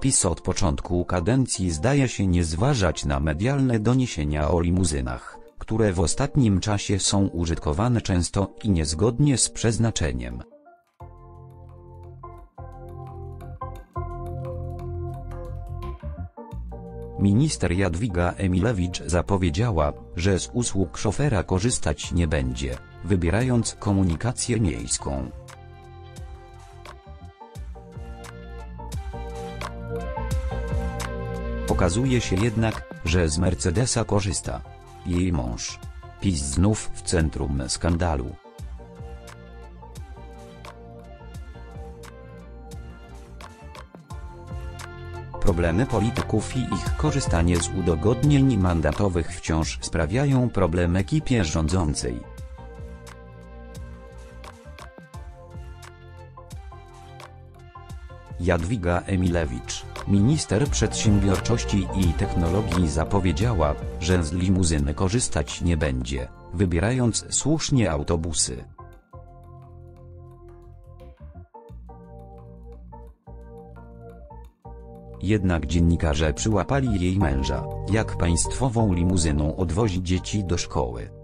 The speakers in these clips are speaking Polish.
PiS od początku kadencji zdaje się nie zważać na medialne doniesienia o limuzynach, które w ostatnim czasie są użytkowane często i niezgodnie z przeznaczeniem. Minister Jadwiga Emilewicz zapowiedziała, że z usług szofera korzystać nie będzie, wybierając komunikację miejską. Okazuje się jednak, że z Mercedesa korzysta jej mąż. PiS znów w centrum skandalu. Problemy polityków i ich korzystanie z udogodnień mandatowych wciąż sprawiają problem ekipie rządzącej. Jadwiga Emilewicz, minister przedsiębiorczości i technologii zapowiedziała, że z limuzyny korzystać nie będzie, wybierając słusznie autobusy. Jednak dziennikarze przyłapali jej męża, jak państwową limuzyną odwozi dzieci do szkoły.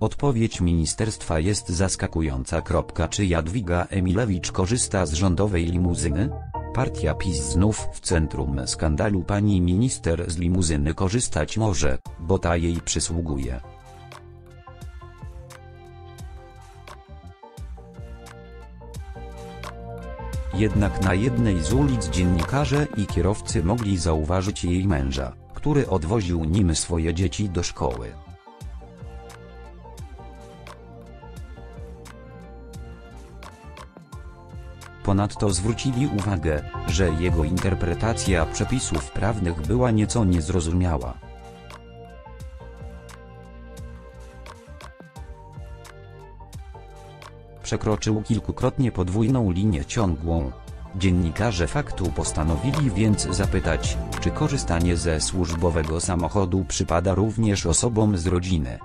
Odpowiedź ministerstwa jest zaskakująca. Czy Jadwiga Emilewicz korzysta z rządowej limuzyny? Partia PiS znów w centrum skandalu pani minister z limuzyny korzystać może, bo ta jej przysługuje. Jednak na jednej z ulic dziennikarze i kierowcy mogli zauważyć jej męża, który odwoził nim swoje dzieci do szkoły. Ponadto zwrócili uwagę, że jego interpretacja przepisów prawnych była nieco niezrozumiała. Przekroczył kilkukrotnie podwójną linię ciągłą. Dziennikarze faktu postanowili więc zapytać, czy korzystanie ze służbowego samochodu przypada również osobom z rodziny.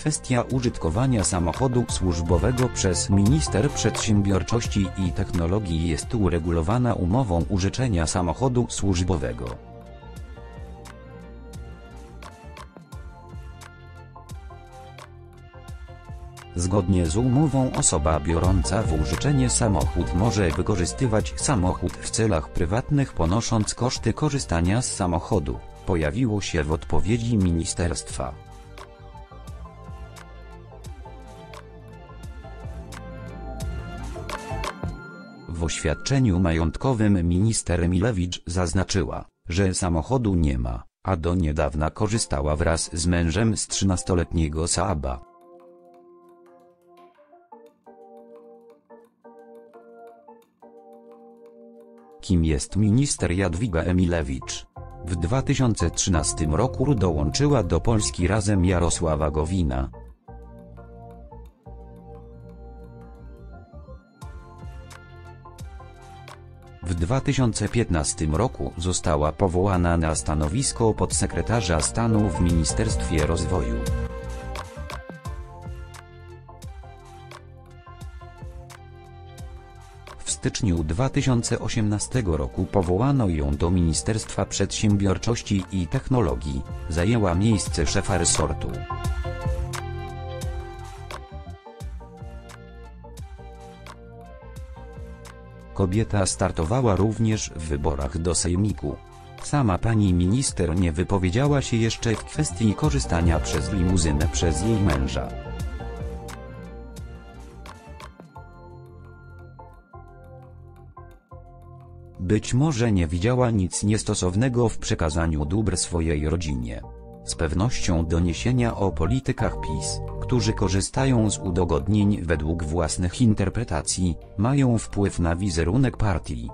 Kwestia użytkowania samochodu służbowego przez Minister Przedsiębiorczości i Technologii jest uregulowana umową użyczenia samochodu służbowego. Zgodnie z umową osoba biorąca w użyczenie samochód może wykorzystywać samochód w celach prywatnych ponosząc koszty korzystania z samochodu, pojawiło się w odpowiedzi ministerstwa. W oświadczeniu majątkowym minister Milewicz zaznaczyła, że samochodu nie ma, a do niedawna korzystała wraz z mężem z 13-letniego Saaba. Kim jest minister Jadwiga Emilewicz? W 2013 roku dołączyła do Polski razem Jarosława Gowina, W 2015 roku została powołana na stanowisko podsekretarza stanu w Ministerstwie Rozwoju. W styczniu 2018 roku powołano ją do Ministerstwa Przedsiębiorczości i Technologii, zajęła miejsce szefa resortu. Kobieta startowała również w wyborach do Sejmiku. Sama pani minister nie wypowiedziała się jeszcze w kwestii korzystania przez limuzynę przez jej męża. Być może nie widziała nic niestosownego w przekazaniu dóbr swojej rodzinie. Z pewnością doniesienia o politykach PiS, którzy korzystają z udogodnień według własnych interpretacji, mają wpływ na wizerunek partii.